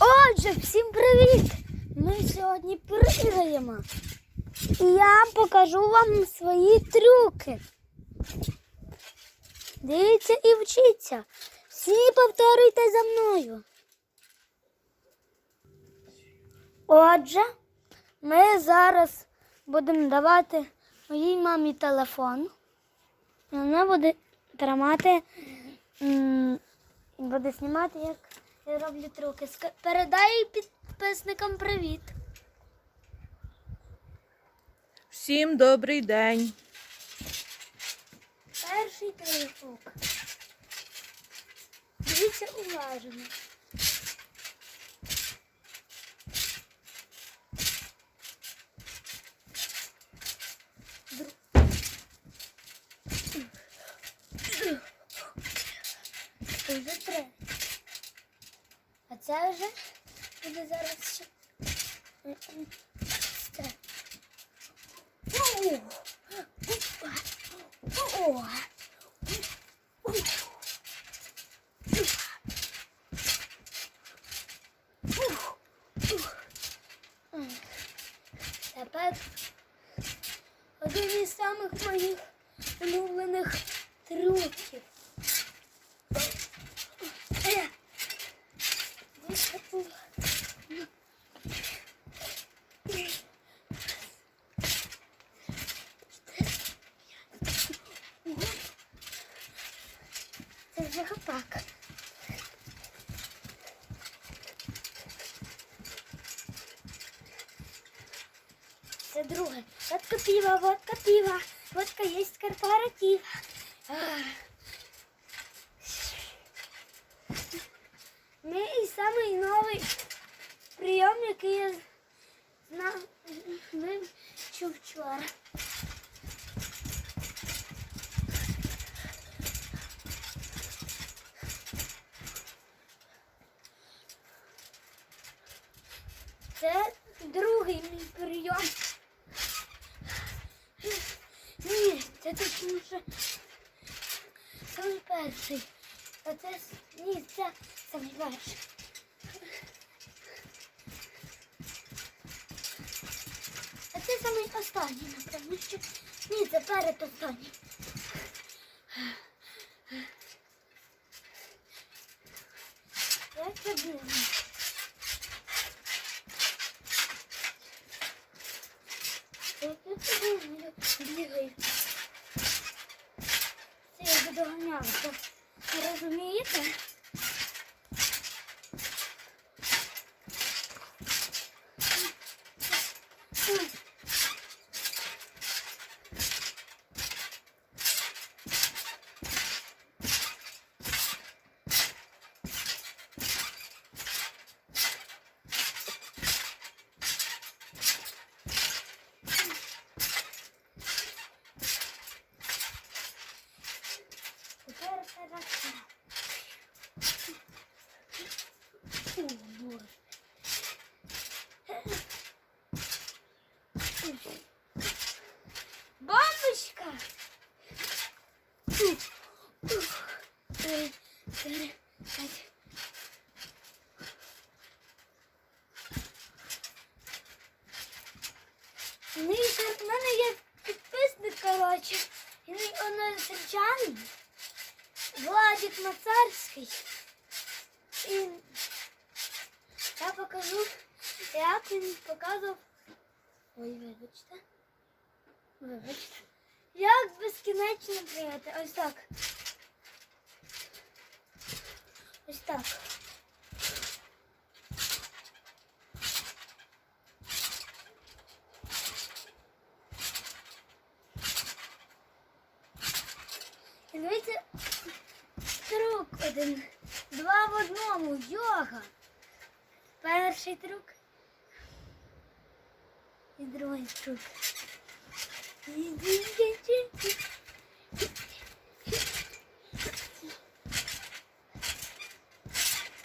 Отже, всім привіт! Ми сьогодні пригаємо. І я покажу вам свої трюки. Дивіться і вчіться. Всі повторюйте за мною. Отже, ми зараз будемо давати моїй мамі телефон. І вона буде тримати і буде знімати, як я роблю трюки. Передай підписникам привіт. Всім добрий день. Перший трюк. Дивіться уважно. Це вже три. А це вже буде зараз ще. Це. О! О один із самих моїх улюблених трюків. Е, високо. Це вже хапак. Це друге. Водка пива, водка пива. Водка есть корпоратив. І самий новий прийом, який я знав, вчора. Це другий мій прийом. Ні, це точніше. Саме перший. А це с- ні, це саме перший. А це саме останній, напевно, що. Ні, це перед останній. Як це було? Як це було? Бігаю. Ви розумієте? Тепер хорошо. О, Боже. Бабочка! Три, чотири, п'ять. Ну, і ще в мене є підписник, коротше. Він односельчанин. Владик Мацарський. І я покажу, як він показував. Ой, вибачте. Вибачте. Як безкінечно прийняти. Ось так. Ось так. І дивіться, трюк один. Два в одному. Йога. Перший трюк. І другий трюк.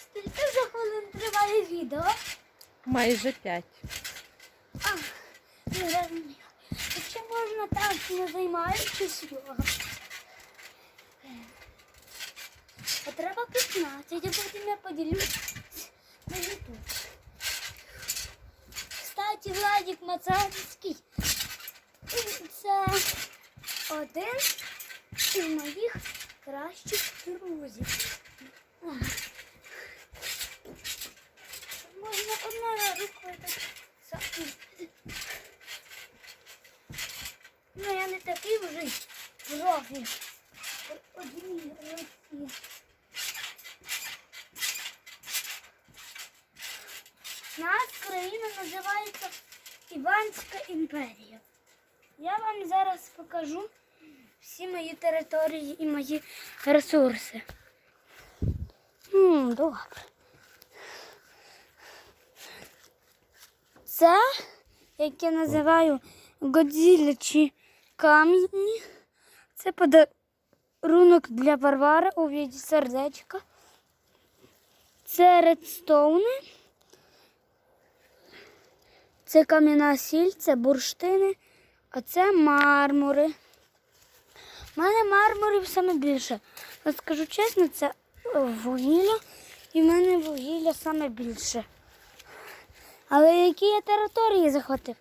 Скільки вже хвилин триває відео? Майже п'ять. А, не розумію. Якщо можна так, не займаючись його. А треба 15, а потім я поділюсь на YouTube. звати Владик Мацарський. Це один із моїх кращих друзів. Можна одною рукою так. Ну, я не такий вже профі. Одній руці. Нас країна називається Іванська імперія. Я вам зараз покажу всі мої території і мої ресурси. Добре. Це, як я називаю годзілячі камені. Це подарунок для Варвари у віді сердечка. Це редстоуни. Це кам'яна сіль, це бурштини, а це мармури. У мене мармурів саме більше. От скажу чесно, це вугілля, і в мене вугілля саме більше. Але які я території захватив?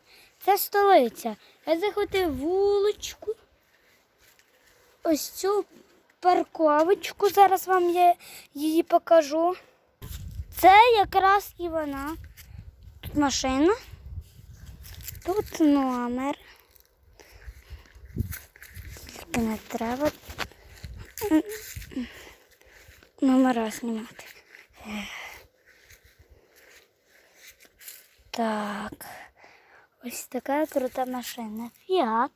Це столиця. Я захватив вуличку, ось цю парковочку. Зараз вам я її покажу. Це якраз і вона. Тут машина. Тут номер. Тільки не треба номера знімати. Так. Ось така крута машина. Fiat.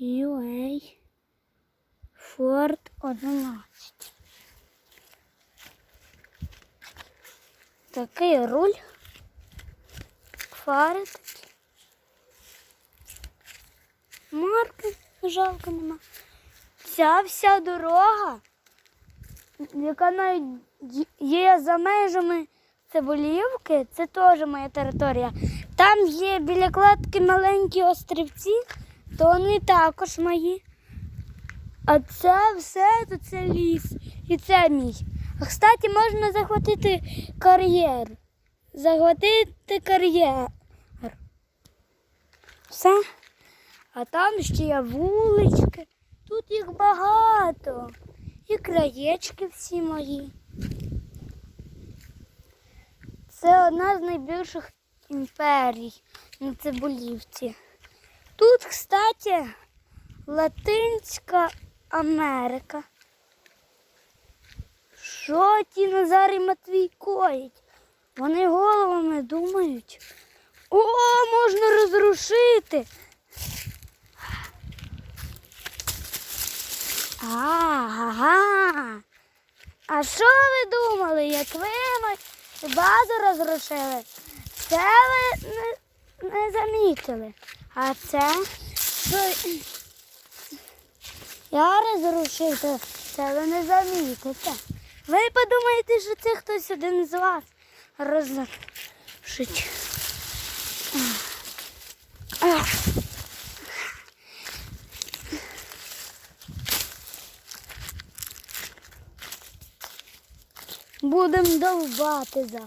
UA Ford 11. Такий руль. Фари такі. Марки жалко нема. Ця вся дорога, яка навіть є за межами Цибулівки, це теж моя територія. Там є біля кладки маленькі острівці, то вони також мої. А це все, то це ліс. І це мій. А кстати, можна захватити кар'єр. Захватити кар'єр. Все. А там ще є вулички. Тут їх багато. І краєчки всі мої. Це одна з найбільших імперій на Цибулівці. Тут, кстати, Латинська Америка. Що ті Назар і Матвій коять? Вони головами думають. О, можна розрушити. Ага. А що ви думали, як ви базу розрушили? Це ви не, не замітили. А це що я розрушив, то це ви не замітите. Ви подумаєте, що це хтось один з вас розрушить. Ах. Будем довбати за.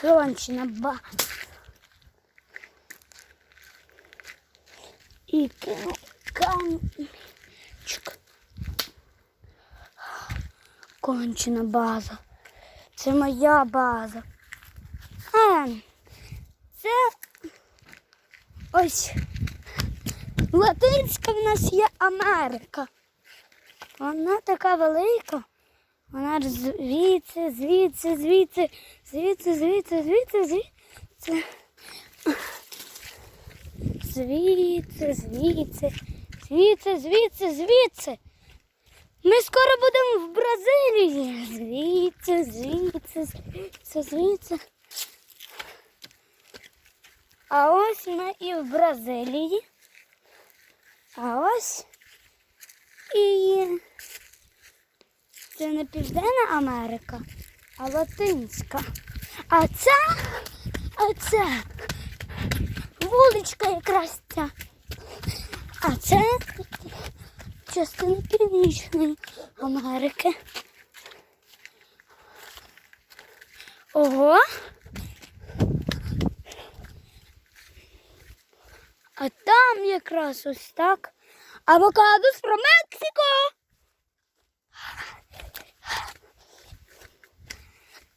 Кончена ба. І кину Кончена база. Це моя база. А, це ось Латинська в нас є Америка. Вона така велика. Вона звідси, звідси, звідси, звідси, звідси, звідси, звідси. Звідси, звідси, звідси, звідси, звідси. Ми скоро будемо в Бразилії. Звідси, звідси, звідси, звідси. А ось ми і в Бразилії. А ось і це не Південна Америка, а Латинська. А це, а це вуличка якраз ця. А це частина Північної Америки. Ого. А там якраз ось так. Авокадос про Мексико.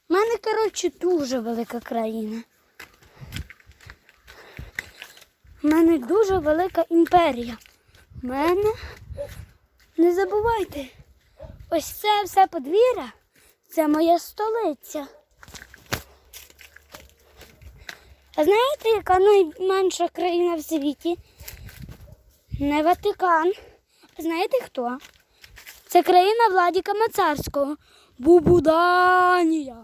У мене, коротше, дуже велика країна. У мене дуже велика імперія. У мене, не забувайте, ось це все подвір'я, це моя столиця. А знаєте, яка найменша країна в світі? Не Ватикан. А знаєте хто? Це країна Владіка Мацарського. Бубуданія.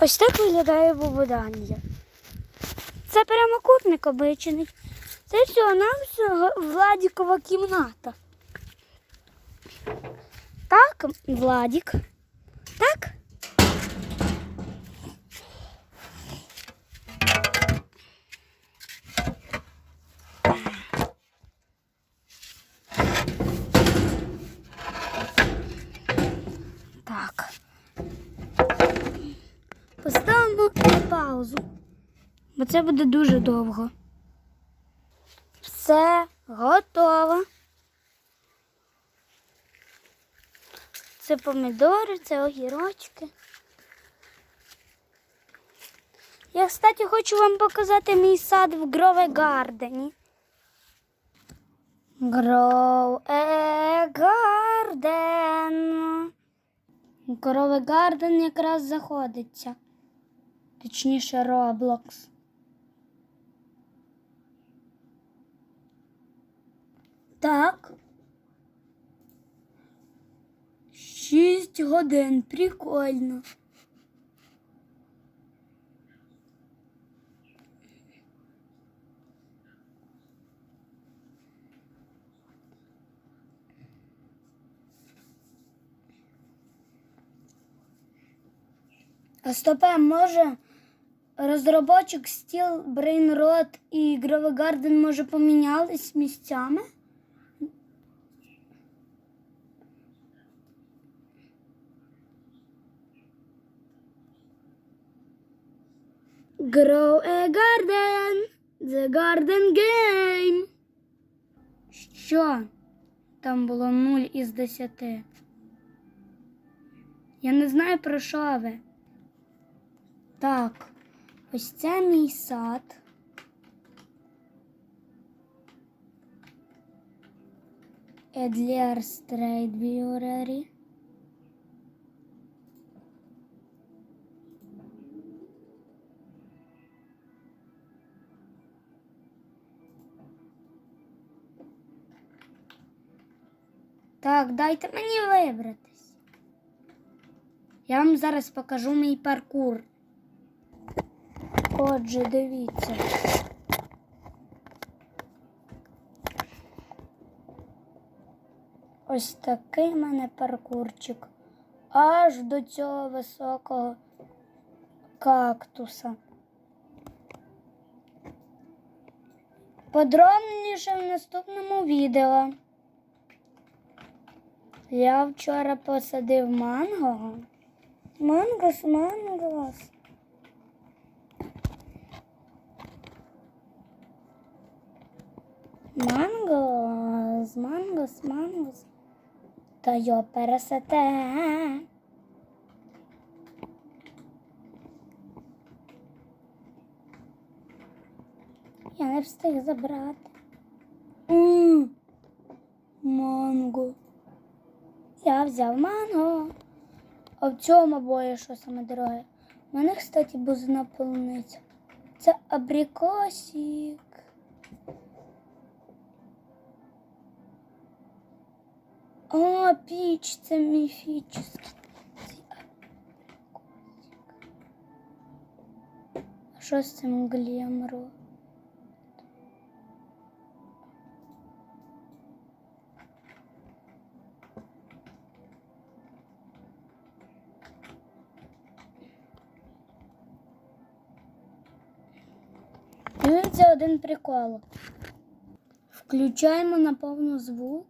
Ось так виглядає Бубуданія. Це прямокутник обичний. Це всього нам всього Владікова кімната. Так, Владік. Так? Так. Поставимо на паузу, бо це буде дуже довго. Все готово. Це помідори, це огірочки. Я, кстати, хочу вам показати мій сад в Грове Гардені. A garden. Грове Гарден якраз заходиться. Точніше, Роблокс. Так. Шість годин. Прикольно. А стопе, може розробочик стіл Brainrot і Garden може помінялись місцями? Grow a garden, the garden game. Що? Там було 0 із 10. Я не знаю про що ви. Так, ось це мій сад. Едлер Стрейдбюрері. Так, дайте мені вибратись. Я вам зараз покажу мій паркур. Отже, дивіться. Ось такий в мене паркурчик. Аж до цього високого кактуса. Подробніше в наступному відео. Я вчора посадив манго. Мангос, мангос. Мангос, мангос, мангос. Та йо пересете. Я не встиг забрати. М, Манго. Я взяв манго. А в цьому бої що саме дороге? У мене, кстати, бузина полуниця. Це абрикосик. О, піч, це міфічний. А що з цим глімро? один прикол. Включаємо на повну звук.